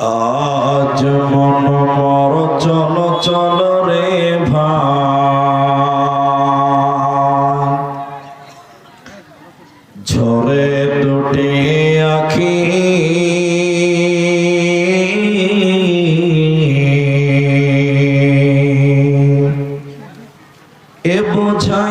আজ মন মর চল চল রে ভাই। ঝরে দুটি আখি। এ বোঝা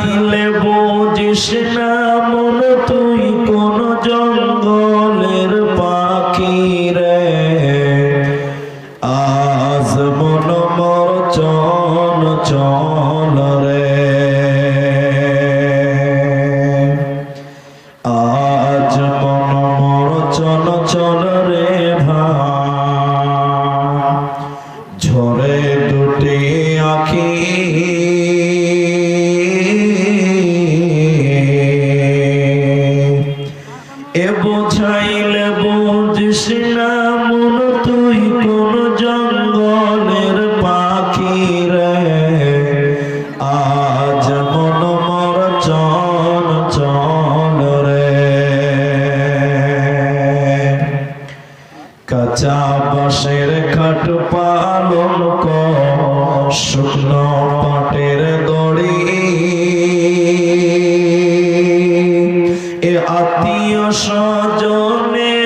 চল চল রে। আজ মন মর চল চল রে ঝরে দুটি আখি। এ বোঝাইলে বুঝিস না মন তুই বিরাট পালন শুকনো পাটের গড়ি এ আত্মীয় স্বজনে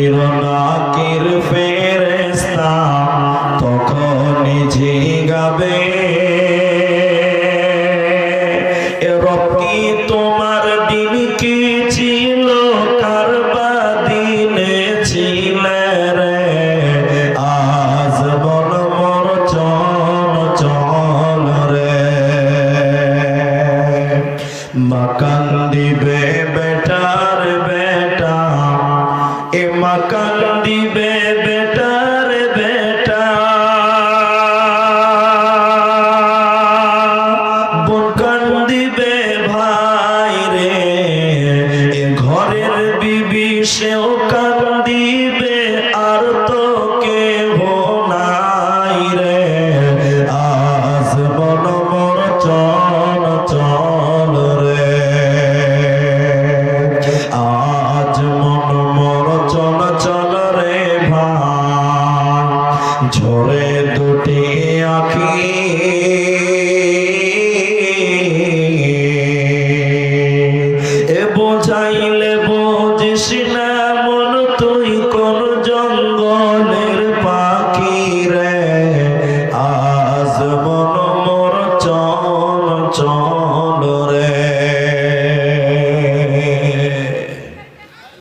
ছিল নাকির ফেরেস্তা তখনই ঝিগাবে মাকান দিবে ভরে দুটি আঁখি। এ বোঝাইলে বোঝিস না মন তুই কোন জঙ্গলের পাখি রে? আজমা